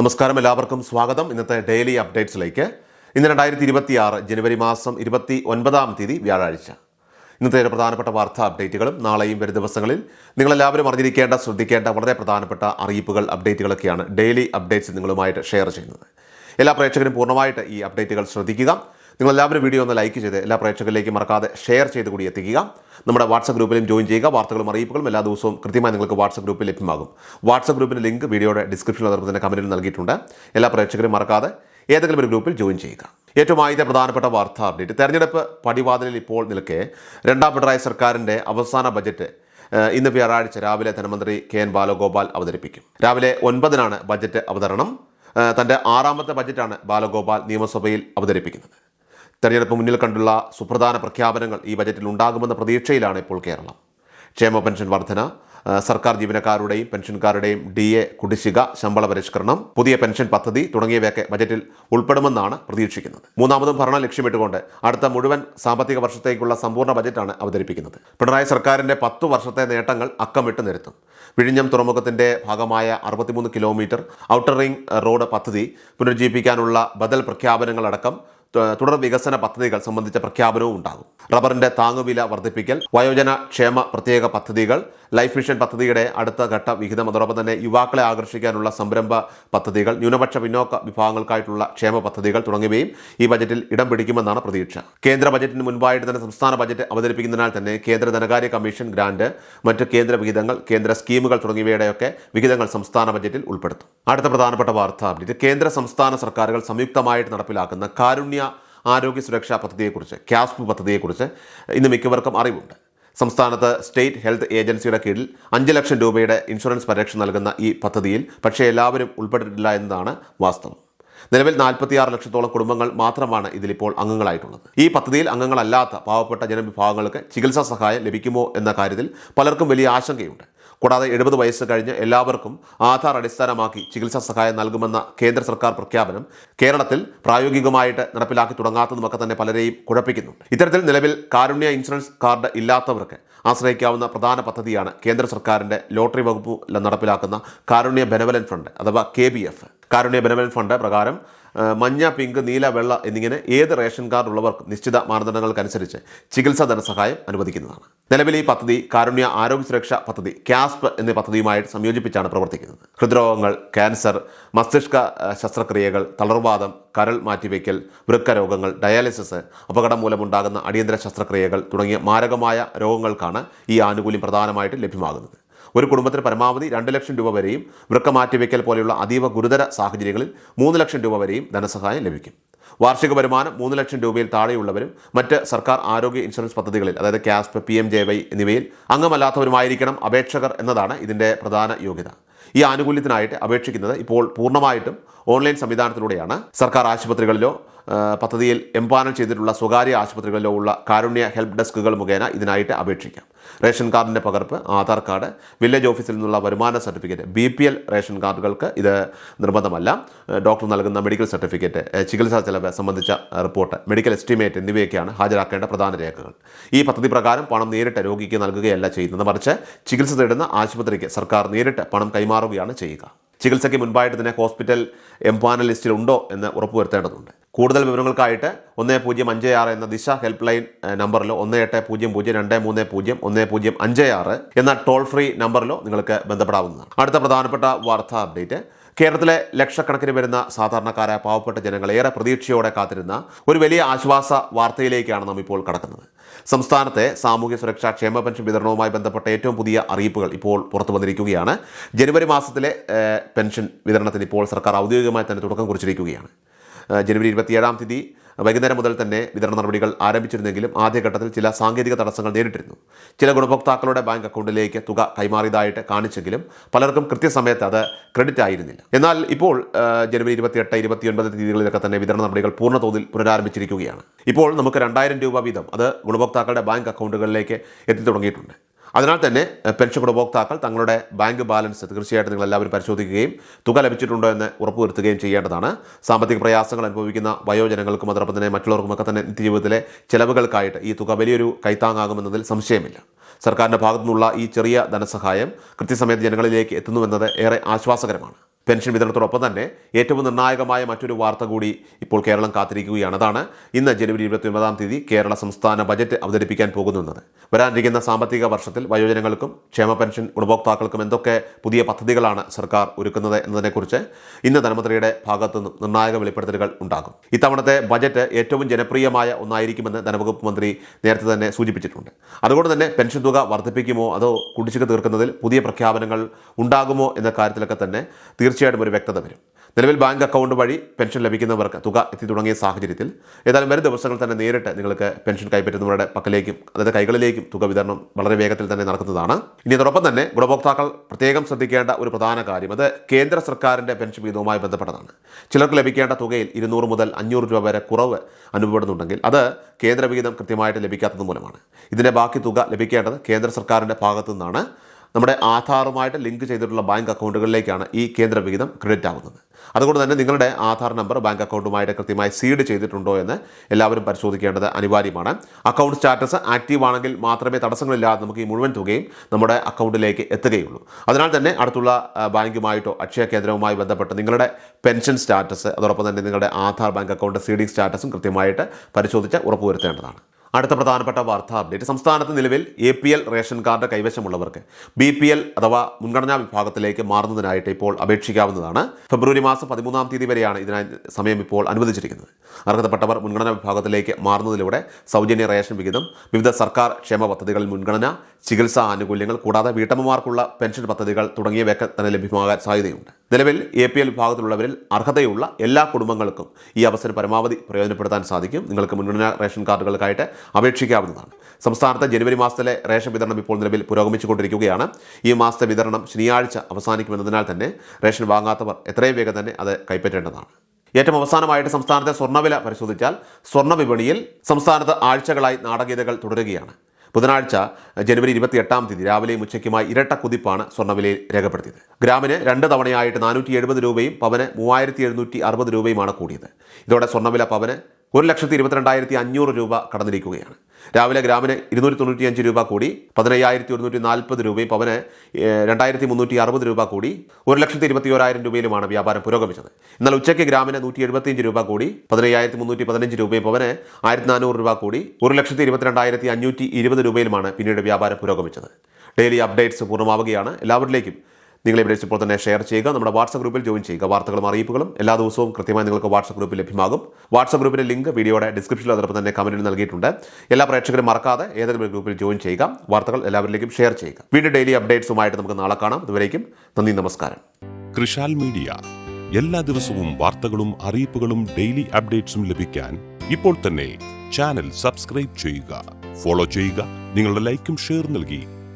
നമസ്കാരം എല്ലാവർക്കും സ്വാഗതം. ഇന്നത്തെ ഡെയിലി അപ്ഡേറ്റ്സിലേക്ക്. ഇന്ന് രണ്ടായിരത്തി ഇരുപത്തി ആറ് ജനുവരി മാസം ഇരുപത്തി ഒൻപതാം തീയതി വ്യാഴാഴ്ച. ഇന്നത്തെ പ്രധാനപ്പെട്ട വാർത്താ അപ്ഡേറ്റുകളും നാളെയും വരും ദിവസങ്ങളിൽ നിങ്ങളെല്ലാവരും അറിഞ്ഞിരിക്കേണ്ട ശ്രദ്ധിക്കേണ്ട വളരെ പ്രധാനപ്പെട്ട അറിയിപ്പുകൾ അപ്ഡേറ്റുകളൊക്കെയാണ് ഡെയിലി അപ്ഡേറ്റ്സ് നിങ്ങളുമായിട്ട് ഷെയർ ചെയ്യുന്നത്. എല്ലാ പ്രേക്ഷകരും പൂർണമായിട്ട് ഈ അപ്ഡേറ്റുകൾ ശ്രദ്ധിക്കുക. നിങ്ങളെല്ലാവരും വീഡിയോ ഒന്ന് ലൈക്ക് ചെയ്ത് എല്ലാ പ്രേക്ഷകരിലേക്കും മറക്കാതെ ഷെയർ ചെയ്ത് കൂടി എത്തിക്കുക. നമ്മുടെ വാട്സപ്പ് ഗ്രൂപ്പിലും ജോയിൻ ചെയ്യുക. വാർത്തകളും അറിയിപ്പുകളും എല്ലാ ദിവസവും കൃത്യമായി നിങ്ങൾക്ക് വാട്സപ്പ് ഗ്രൂപ്പിൽ ലഭ്യമാകും. വാട്സപ്പ് ഗ്രൂപ്പിന്റെ ലിങ്ക് വീഡിയോയുടെ ഡിസ്ക്രിപ്ഷനിൽ അതോടൊപ്പം തന്നെ കമന്റിൽ നൽകിയിട്ടുണ്ട്. എല്ലാ പ്രേക്ഷകരും മറക്കാതെ ഏതെങ്കിലും ഒരു ഗ്രൂപ്പിൽ ജോയിൻ ചെയ്യുക. ഏറ്റവും ആദ്യത്തെ പ്രധാനപ്പെട്ട വാർത്താ അപ്ഡേറ്റ് തെരഞ്ഞെടുപ്പ് പടിവാതിലിൽ ഇപ്പോൾ നിൽക്കെ രണ്ടാം പിണറായി സർക്കാരിന്റെ അവസാന ബജറ്റ് ഇന്ന് വ്യാഴാഴ്ച രാവിലെ ധനമന്ത്രി കെ എൻ ബാലഗോപാൽ അവതരിപ്പിക്കും. രാവിലെ ഒൻപതിനാണ് ബജറ്റ് അവതരണം. തന്റെ ആറാമത്തെ ബജറ്റാണ് ബാലഗോപാൽ നിയമസഭയിൽ അവതരിപ്പിക്കുന്നത്. തെരഞ്ഞെടുപ്പ് മുന്നിൽ കണ്ടുള്ള സുപ്രധാന പ്രഖ്യാപനങ്ങൾ ഈ ബജറ്റിൽ ഉണ്ടാകുമെന്ന പ്രതീക്ഷയിലാണ് ഇപ്പോൾ കേരളം. ക്ഷേമ പെൻഷൻ വർധന സർക്കാർ ജീവനക്കാരുടെയും പെൻഷൻകാരുടെയും ഡി എ കുടിശ്ശിക ശമ്പള പരിഷ്കരണം പുതിയ പെൻഷൻ പദ്ധതി തുടങ്ങിയവയൊക്കെ ബജറ്റിൽ ഉൾപ്പെടുമെന്നാണ് പ്രതീക്ഷിക്കുന്നത്. മൂന്നാമതും ഭരണം ലക്ഷ്യമിട്ടുകൊണ്ട് അടുത്ത മുഴുവൻ സാമ്പത്തിക വർഷത്തേക്കുള്ള സമ്പൂർണ ബജറ്റാണ് അവതരിപ്പിക്കുന്നത്. പിണറായി സർക്കാരിന്റെ പത്തു വർഷത്തെ നേട്ടങ്ങൾ അക്കമിട്ട് നിരത്തും. വിഴിഞ്ഞം തുറമുഖത്തിന്റെ ഭാഗമായ അറുപത്തിമൂന്ന് കിലോമീറ്റർ ഔട്ടർ റിംഗ് റോഡ് പദ്ധതി പുനരുജ്ജീവിപ്പിക്കാനുള്ള ബദൽ പ്രഖ്യാപനങ്ങളടക്കം തുടർ വികസന പദ്ധതികൾ സംബന്ധിച്ച പ്രഖ്യാപനവും ഉണ്ടാകും. റബ്ബറിന്റെ താങ്ങുവില വർദ്ധിപ്പിക്കൽ വയോജന ക്ഷേമ പ്രത്യേക പദ്ധതികൾ ലൈഫ് മിഷൻ പദ്ധതിയുടെ അടുത്ത ഘട്ട വിഹിതം അതോടൊപ്പം തന്നെ യുവാക്കളെ ആകർഷിക്കാനുള്ള സംരംഭ പദ്ധതികൾ ന്യൂനപക്ഷ പിന്നോക്ക വിഭാഗങ്ങൾക്കായിട്ടുള്ള ക്ഷേമ പദ്ധതികൾ തുടങ്ങിയവയും ഈ ബജറ്റിൽ ഇടം പിടിക്കുമെന്നാണ് പ്രതീക്ഷ. കേന്ദ്ര ബജറ്റിന് മുൻപായിട്ട് തന്നെ സംസ്ഥാന ബജറ്റ് അവതരിപ്പിക്കുന്നതിനാൽ തന്നെ കേന്ദ്ര ധനകാര്യ കമ്മീഷൻ ഗ്രാന്റ് മറ്റ് കേന്ദ്ര വിഹിതങ്ങൾ കേന്ദ്ര സ്കീമുകൾ തുടങ്ങിയവയുടെയൊക്കെ വിഹിതങ്ങൾ സംസ്ഥാന ബജറ്റിൽ ഉൾപ്പെടുത്തും. അടുത്ത പ്രധാനപ്പെട്ട വാർത്ത അപ്ഡേറ്റ് കേന്ദ്ര സംസ്ഥാന സർക്കാരുകൾ സംയുക്തമായിട്ട് നടപ്പിലാക്കുന്ന കാരുണ്യ ആരോഗ്യ സുരക്ഷാ പദ്ധതിയെക്കുറിച്ച് ക്യാസ്പ് പദ്ധതിയെക്കുറിച്ച് ഇന്ന് മിക്കവർക്കും അറിവുണ്ട്. സംസ്ഥാനത്ത് സ്റ്റേറ്റ് ഹെൽത്ത് ഏജൻസിയുടെ കീഴിൽ അഞ്ച് ലക്ഷം രൂപയുടെ ഇൻഷുറൻസ് പരിരക്ഷ നൽകുന്ന ഈ പദ്ധതിയിൽ പക്ഷേ എല്ലാവരും ഉൾപ്പെട്ടിട്ടില്ല എന്നതാണ് വാസ്തവം. നിലവിൽ നാൽപ്പത്തിയാറ് ലക്ഷത്തോളം കുടുംബങ്ങൾ മാത്രമാണ് ഇതിലിപ്പോൾ അംഗങ്ങളായിട്ടുള്ളത്. ഈ പദ്ധതിയിൽ അംഗങ്ങളല്ലാത്ത പാവപ്പെട്ട ജനവിഭാഗങ്ങൾക്ക് ചികിത്സാ സഹായം ലഭിക്കുമോ എന്ന കാര്യത്തിൽ പലർക്കും വലിയ ആശങ്കയുണ്ട്. കൂടാതെ എഴുപത് വയസ്സ് കഴിഞ്ഞ് എല്ലാവർക്കും ആധാർ അടിസ്ഥാനമാക്കി ചികിത്സാ സഹായം നൽകുമെന്ന കേന്ദ്ര സർക്കാർ പ്രഖ്യാപനം കേരളത്തിൽ പ്രായോഗികമായിട്ട് നടപ്പിലാക്കി തുടങ്ങാത്തതുമൊക്കെ തന്നെ പലരെയും കുഴപ്പിക്കുന്നു. ഇത്തരത്തിൽ നിലവിൽ കാരുണ്യ ഇൻഷുറൻസ് കാർഡ് ഇല്ലാത്തവർക്ക് ആശ്രയിക്കാവുന്ന പ്രധാന പദ്ധതിയാണ് കേന്ദ്ര സർക്കാരിന്റെ ലോട്ടറി വകുപ്പ് നടപ്പിലാക്കുന്ന കാരുണ്യ ബെനവലൻ ഫണ്ട് അഥവാ കെ കാരുണ്യ ബെനവൽ ഫണ്ട് പ്രകാരം മഞ്ഞ പിങ്ക് നീല വെള്ള എന്നിങ്ങനെ ഏത് റേഷൻ കാർഡ് ഉള്ളവർക്കും നിശ്ചിത മാനദണ്ഡങ്ങൾക്കനുസരിച്ച് ചികിത്സാ ധനസഹായം അനുവദിക്കുന്നതാണ്. നിലവിൽ ഈ പദ്ധതി കാരുണ്യ ആരോഗ്യ സുരക്ഷാ പദ്ധതി ക്യാസ്പ് എന്നീ പദ്ധതിയുമായിട്ട് സംയോജിപ്പിച്ചാണ് പ്രവർത്തിക്കുന്നത്. ഹൃദ്രോഗങ്ങൾ ക്യാൻസർ മസ്തിഷ്ക ശസ്ത്രക്രിയകൾ തളർവാദം കരൾ മാറ്റിവെക്കൽ വൃക്ക രോഗങ്ങൾ ഡയാലിസിസ് അപകടം മൂലമുണ്ടാകുന്ന അടിയന്തര ശസ്ത്രക്രിയകൾ തുടങ്ങിയ മാരകമായ രോഗങ്ങൾക്കാണ് ഈ ആനുകൂല്യം പ്രധാനമായിട്ട് ലഭ്യമാകുന്നത്. ഒരു കുടുംബത്തിന് പരമാവധി രണ്ട് ലക്ഷം രൂപ വരെയും വൃക്ക മാറ്റിവെക്കൽ പോലെയുള്ള അതീവ ഗുരുതര സാഹചര്യങ്ങളിൽ മൂന്ന് ലക്ഷം രൂപ വരെയും ധനസഹായം ലഭിക്കും. വാർഷിക വരുമാനം മൂന്ന് ലക്ഷം രൂപയിൽ താഴെയുള്ളവരും മറ്റ് സർക്കാർ ആരോഗ്യ ഇൻഷുറൻസ് പദ്ധതികളിൽ അതായത് KASP P M J Y എന്നിവയിൽ അംഗമല്ലാത്തവരുമായിരിക്കണം അപേക്ഷകർ എന്നതാണ് ഇതിന്റെ പ്രധാന യോഗ്യത. ഈ ആനുകൂല്യത്തിനായിട്ട് അപേക്ഷിക്കുന്നത് ഇപ്പോൾ പൂർണമായിട്ടും ഓൺലൈൻ സംവിധാനത്തിലൂടെയാണ്. സർക്കാർ ആശുപത്രികളിലോ പദ്ധതിയിൽ എംപാനൽ ചെയ്തിട്ടുള്ള സ്വകാര്യ ആശുപത്രികളിലോ ഉള്ള കാരുണ്യ ഹെൽപ്പ് ഡെസ്കുകൾ മുഖേന ഇതിനായിട്ട് അപേക്ഷിക്കാം. റേഷൻ കാർഡിന്റെ പകർപ്പ് ആധാർ കാർഡ് വില്ലേജ് ഓഫീസിൽ നിന്നുള്ള വരുമാന certificate B P L ration കാർഡുകൾക്ക് ഇത് നിർബന്ധമല്ല. ഡോക്ടർ നൽകുന്ന മെഡിക്കൽ സർട്ടിഫിക്കറ്റ് ചികിത്സാ ചെലവ് സംബന്ധിച്ച റിപ്പോർട്ട് മെഡിക്കൽ എസ്റ്റിമേറ്റ് എന്നിവയൊക്കെയാണ് ഹാജരാക്കേണ്ട പ്രധാന രേഖകൾ. ഈ പദ്ധതി പ്രകാരം പണം നേരിട്ട് രോഗിക്ക് നൽകുകയല്ല ചെയ്യുന്നത്. മറിച്ച് ചികിത്സ തേടുന്ന ആശുപത്രിക്ക് സർക്കാർ നേരിട്ട് പണം കൈമാറുകയാണ് ചെയ്യുക. ചികിത്സയ്ക്ക് മുൻപായിട്ട് തന്നെ ഹോസ്പിറ്റൽ എംപാനൽ ലിസ്റ്റിൽ ഉണ്ടോ എന്ന് ഉറപ്പുവരുത്തേണ്ടതുണ്ട്. കൂടുതൽ വിവരങ്ങൾക്കായിട്ട് ഒന്ന് പൂജ്യം അഞ്ച് ആറ് എന്ന ദിശ ഹെൽപ്പ് ലൈൻ നമ്പറിലോ ഒന്ന് എട്ട് പൂജ്യം പൂജ്യം രണ്ട് മൂന്ന് പൂജ്യം ഒന്ന് പൂജ്യം അഞ്ച് ആറ് എന്ന ടോൾ ഫ്രീ നമ്പറിലോ നിങ്ങൾക്ക് ബന്ധപ്പെടാവുന്നതാണ്. അടുത്ത പ്രധാനപ്പെട്ട വാർത്താ അപ്ഡേറ്റ്. കേരളത്തിലെ ലക്ഷക്കണക്കിന് വരുന്ന സാധാരണക്കാരായ പാവപ്പെട്ട ജനങ്ങൾ ഏറെ പ്രതീക്ഷയോടെ കാത്തിരുന്ന ഒരു വലിയ ആശ്വാസ വാർത്തയിലേക്കാണ് നാം ഇപ്പോൾ കടക്കുന്നത്. സംസ്ഥാനത്തെ സാമൂഹ്യ സുരക്ഷാ ക്ഷേമ പെൻഷൻ വിതരണവുമായി ബന്ധപ്പെട്ട ഏറ്റവും പുതിയ അറിയിപ്പുകൾ ഇപ്പോൾ പുറത്തു വന്നിരിക്കുകയാണ്. ജനുവരി മാസത്തിലെ പെൻഷൻ വിതരണത്തിന് ഇപ്പോൾ സർക്കാർ ഔദ്യോഗികമായി തന്നെ തുടക്കം കുറിച്ചിരിക്കുകയാണ്. ജനുവരി ഇരുപത്തിയേഴാം തീയതി വൈകുന്നേരം മുതൽ തന്നെ വിതരണ നടപടികൾ ആരംഭിച്ചിരുന്നെങ്കിലും ആദ്യഘട്ടത്തിൽ ചില സാങ്കേതിക തടസ്സങ്ങൾ നേരിട്ടിരുന്നു. ചില ഗുണഭോക്താക്കളുടെ ബാങ്ക് അക്കൗണ്ടിലേക്ക് തുക കൈമാറിയതായിട്ട് കാണിച്ചെങ്കിലും പലർക്കും കൃത്യസമയത്ത് അത് ക്രെഡിറ്റ് ആയിരുന്നില്ല. എന്നാൽ ഇപ്പോൾ ജനുവരി ഇരുപത്തിയെട്ട് ഇരുപത്തിയൊൻപത് തീയതികളിലൊക്കെ തന്നെ വിതരണ നടപടികൾ പൂർണ തോതിൽ പുനരാരംഭിച്ചിരിക്കുകയാണ്. ഇപ്പോൾ നമുക്ക് രണ്ടായിരം രൂപ വീതം അത് ഗുണഭോക്താക്കളുടെ ബാങ്ക് അക്കൗണ്ടുകളിലേക്ക് എത്തി തുടങ്ങിയിട്ടുണ്ട് അതിനാൽ തന്നെ പെൻഷൻ ഉപഭോക്താക്കൾ തങ്ങളുടെ ബാങ്ക് ബാലൻസ് തീർച്ചയായിട്ടും നിങ്ങൾ എല്ലാവരും പരിശോധിക്കുകയും തുക ലഭിച്ചിട്ടുണ്ടോ എന്ന് ഉറപ്പുവരുത്തുകയും ചെയ്യേണ്ടതാണ്. സാമ്പത്തിക പ്രയാസങ്ങൾ അനുഭവിക്കുന്ന വയോജനങ്ങൾക്കും അതോടൊപ്പം തന്നെ മറ്റുള്ളവർക്കുമൊക്കെ തന്നെ നിത്യജീവിതത്തിലെ ചെലവുകൾക്കായിട്ട് ഈ തുക വലിയൊരു കൈത്താങ്ങാകുമെന്നതിൽ സംശയമില്ല. സർക്കാരിന്റെ ഭാഗത്തു നിന്നുള്ള ഈ ചെറിയ ധനസഹായം കൃത്യസമയത്ത് ജനങ്ങളിലേക്ക് എത്തുന്നുവെന്നത് ഏറെ ആശ്വാസകരമാണ്. പെൻഷൻ വിതരണത്തോടൊപ്പം തന്നെ ഏറ്റവും നിർണായകമായ മറ്റൊരു വാർത്ത കൂടി ഇപ്പോൾ കേരളം കാത്തിരിക്കുകയാണ്. അതാണ് ഇന്ന് ജനുവരി ഇരുപത്തി ഒൻപതാം തീയതി കേരള സംസ്ഥാന ബജറ്റ് അവതരിപ്പിക്കാൻ പോകുന്നത്. വരാനിരിക്കുന്ന സാമ്പത്തിക വർഷത്തിൽ വയോജനങ്ങൾക്കും ക്ഷേമ പെൻഷൻ ഗുണഭോക്താക്കൾക്കും എന്തൊക്കെ പുതിയ പദ്ധതികളാണ് സർക്കാർ ഒരുക്കുന്നത് എന്നതിനെക്കുറിച്ച് ഇന്ന് ധനമന്ത്രിയുടെ ഭാഗത്തുനിന്നും നിർണായക വെളിപ്പെടുത്തലുകൾ ഉണ്ടാകും. ഇത്തവണത്തെ ബജറ്റ് ഏറ്റവും ജനപ്രിയമായ ഒന്നായിരിക്കുമെന്ന് ധനവകുപ്പ് മന്ത്രി നേരത്തെ തന്നെ സൂചിപ്പിച്ചിട്ടുണ്ട്. അതുകൊണ്ട് തന്നെ പെൻഷൻ തുക വർദ്ധിപ്പിക്കുമോ അതോ കുടിശ്ശിക തീർക്കുന്നതിൽ പുതിയ പ്രഖ്യാപനങ്ങൾ ഉണ്ടാകുമോ എന്ന കാര്യത്തിലൊക്കെ തന്നെ തീർച്ചയായിട്ടും ഒരു വ്യക്തത വരും. നിലവിൽ ബാങ്ക് അക്കൗണ്ട് വഴി പെൻഷൻ ലഭിക്കുന്നവർക്ക് തുക എത്തി തുടങ്ങിയ സാഹചര്യത്തിൽ ഏതായാലും വരും ദിവസങ്ങൾ തന്നെ നേരിട്ട് നിങ്ങൾക്ക് പെൻഷൻ കൈപ്പറ്റുന്നവരുടെ പക്കലേക്കും അതായത് കൈകളിലേക്കും തുക വിതരണം വളരെ വേഗത്തിൽ തന്നെ നടക്കുന്നതാണ്. ഇനി അതോടൊപ്പം തന്നെ ഗുണഭോക്താക്കൾ പ്രത്യേകം ശ്രദ്ധിക്കേണ്ട ഒരു പ്രധാന കാര്യം അത് കേന്ദ്ര സർക്കാരിന്റെ പെൻഷൻ വിഹിതവുമായി ബന്ധപ്പെട്ടതാണ്. ചിലർക്ക് ലഭിക്കേണ്ട തുകയിൽ ഇരുന്നൂറ് മുതൽ അഞ്ഞൂറ് രൂപ വരെ കുറവ് അനുഭവപ്പെടുന്നുണ്ടെങ്കിൽ അത് കേന്ദ്ര വിഹിതം കൃത്യമായിട്ട് ലഭിക്കാത്തത് മൂലമാണ്. ഇതിന്റെ ബാക്കി തുക ലഭിക്കേണ്ടത് കേന്ദ്ര സർക്കാരിന്റെ ഭാഗത്തു നിന്നാണ് നമ്മുടെ ആധാറുമായിട്ട് ലിങ്ക് ചെയ്തിട്ടുള്ള ബാങ്ക് അക്കൗണ്ടുകളിലേക്കാണ് ഈ കേന്ദ്ര വിഹിതം ക്രെഡിറ്റ് ആകുന്നത് അതുകൊണ്ട് തന്നെ നിങ്ങളുടെ ആധാർ നമ്പർ ബാങ്ക് അക്കൗണ്ടുമായിട്ട് കൃത്യമായി സീഡ് ചെയ്തിട്ടുണ്ടോ എന്ന് എല്ലാവരും പരിശോധിക്കേണ്ടത് അനിവാര്യമാണ്. അക്കൗണ്ട് സ്റ്റാറ്റസ് ആക്റ്റീവ് ആണെങ്കിൽ മാത്രമേ തടസ്സങ്ങളില്ലാതെ നമുക്ക് ഈ മുഴുവൻ തുകയും നമ്മുടെ അക്കൗണ്ടിലേക്ക് എത്തുകയുള്ളൂ. അതിനാൽ തന്നെ അടുത്തുള്ള ബാങ്കുമായിട്ടോ അക്ഷയ കേന്ദ്രവുമായി ബന്ധപ്പെട്ട് നിങ്ങളുടെ പെൻഷൻ സ്റ്റാറ്റസ് അതോടൊപ്പം തന്നെ നിങ്ങളുടെ ആധാർ ബാങ്ക് അക്കൗണ്ട് സീഡിംഗ് സ്റ്റാറ്റസും കൃത്യമായിട്ട് പരിശോധിച്ച് ഉറപ്പുവരുത്തേണ്ടതാണ്. അടുത്ത പ്രധാനപ്പെട്ട വാർത്താ അപ്ഡേറ്റ്. സംസ്ഥാനത്ത് നിലവിൽ A P L ration card കൈവശമുള്ളവർക്ക് B P L അഥവാ മുൻഗണനാ വിഭാഗത്തിലേക്ക് മാറുന്നതിനായിട്ട് ഇപ്പോൾ അപേക്ഷിക്കാവുന്നതാണ്. ഫെബ്രുവരി മാസം പതിമൂന്നാം തീയതി വരെയാണ് ഇതിനായി സമയം ഇപ്പോൾ അനുവദിച്ചിരിക്കുന്നത്. അർഹതപ്പെട്ടവർ മുൻഗണനാ വിഭാഗത്തിലേക്ക് മാറുന്നതിലൂടെ സൗജന്യ റേഷൻ വിഹിതം വിവിധ സർക്കാർ ക്ഷേമ പദ്ധതികളിൽ മുൻഗണന ചികിത്സാ ആനുകൂല്യങ്ങൾ കൂടാതെ വീട്ടമ്മമാർക്കുള്ള പെൻഷൻ പദ്ധതികൾ തുടങ്ങിയവയൊക്കെ തന്നെ ലഭ്യമാകാൻ സാധ്യതയുണ്ട്. നിലവിൽ എ പി എൽ വിഭാഗത്തിലുള്ളവരിൽ അർഹതയുള്ള എല്ലാ കുടുംബങ്ങൾക്കും ഈ അവസരം പരമാവധി പ്രയോജനപ്പെടുത്താൻ സാധിക്കും. നിങ്ങൾക്ക് മുൻഗണനാ റേഷൻ കാർഡുകൾക്കായിട്ട് അപേക്ഷിക്കാവുന്നതാണ്. സംസ്ഥാനത്ത് ജനുവരി മാസത്തിലെ റേഷൻ വിതരണം ഇപ്പോൾ നിലവിൽ പുരോഗമിച്ചുകൊണ്ടിരിക്കുകയാണ്. ഈ മാസത്തെ വിതരണം ശനിയാഴ്ച അവസാനിക്കുമെന്നതിനാൽ തന്നെ റേഷൻ വാങ്ങാത്തവർ എത്രയും വേഗം തന്നെ അത് കൈപ്പറ്റേണ്ടതാണ്. ഏറ്റവും അവസാനമായിട്ട് സംസ്ഥാനത്തെ സ്വർണവില പരിശോധിച്ചാൽ സ്വർണ വിപണിയിൽ സംസ്ഥാനത്ത് ആഴ്ചകളായി നാടകീയതകൾ തുടരുകയാണ്. ബുധനാഴ്ച ജനുവരി ഇരുപത്തി എട്ടാം തീയതി രാവിലെയും ഉച്ചയ്ക്കുമായി ഇരട്ട കുതിപ്പാണ് സ്വർണവിലയിൽ രേഖപ്പെടുത്തിയത്. ഗ്രാമിന് രണ്ട് തവണയായിട്ട് നാനൂറ്റി എഴുപത് രൂപയും പവന് മൂവായിരത്തി എഴുന്നൂറ്റി അറുപത് രൂപയുമാണ് കൂടിയത്. ഇതോടെ സ്വർണവില പവന് ഒരു ലക്ഷത്തി ഇരുപത്തിരണ്ടായിരത്തി അഞ്ഞൂറ് രൂപ കടന്നിരിക്കുകയാണ്. രാവിലെ ഗ്രാമിന് ഇരുന്നൂറ്റി തൊണ്ണൂറ്റിയഞ്ച് രൂപ കൂടി പതിനയ്യായിരത്തി ഒരുന്നൂറ്റി നാൽപ്പത് രൂപയും പവന് രണ്ടായിരത്തി മുന്നൂറ്റി അറുപത് രൂപ കൂടി ഒരു ലക്ഷത്തി ഇരുപത്തി ഓരായിരം രൂപയിലുമാണ് വ്യാപാരം പുരോഗമിച്ചത്. എന്നാൽ ഉച്ചയ്ക്ക് ഗ്രാമിന് നൂറ്റി എഴുപത്തിയഞ്ച് രൂപ കൂടി പതിനയ്യായിരത്തി മുന്നൂറ്റി പതിനഞ്ച് രൂപയും പവന് ആയിരത്തി നാനൂറ് രൂപ കൂടി ഒരു ലക്ഷത്തി ഇരുപത്തിരണ്ടായിരത്തി അഞ്ഞൂറ്റി ഇരുപത് രൂപയിലുമാണ് പിന്നീട് വ്യാപാരം പുരോഗമിച്ചത്. ഡെയിലി അപ്ഡേറ്റ്സ് പൂർണമാവുകയാണ്. എല്ലാവരിലേക്കും നിങ്ങൾ ഇവിടെ ഇപ്പോൾ തന്നെ ഷെയർ ചെയ്യുക. നമ്മുടെ വാട്സപ്പ് ഗ്രൂപ്പിൽ ജോയിൻ ചെയ്യുക. വാർത്തകളും അറിയിപ്പുകളും എല്ലാ ദിവസവും കൃത്യമായി നിങ്ങൾക്ക് വാട്സപ്പ് ഗ്രൂപ്പിൽ ലഭ്യമാകും. വാട്സപ്പ് ഗ്രൂപ്പിന്റെ ലിങ്ക് വീഡിയോയുടെ ഡിസ്ക്രിപ്ഷനിൽ അതോടൊപ്പം തന്നെ കമന്റിൽ നൽകിയിട്ടുണ്ട്. എല്ലാ പ്രേക്ഷകരും മറക്കാതെ ഏതെങ്കിലും ഗ്രൂപ്പിൽ ജോയിൻ ചെയ്യുക. വാർത്തകൾ എല്ലാവരിലേക്കും ഷെയർ ചെയ്യുക. വീണ്ടും ഡെയിലി അപ്ഡേറ്റ്സുമായിട്ട് നമുക്ക് നാളെ കാണാം. അതുവരേക്കും നന്ദി നമസ്കാരം. കൃഷാൽ മീഡിയ എല്ലാ ദിവസവും വാർത്തകളും അറിയിപ്പുകളും ഡെയിലി അപ്ഡേറ്റ്സും ലഭിക്കാൻ ഇപ്പോൾ തന്നെ ചാനൽ സബ്സ്ക്രൈബ് ചെയ്യുക. ഫോളോ ചെയ്യുക. നിങ്ങളുടെ ലൈക്കും ഷെയർ നൽകി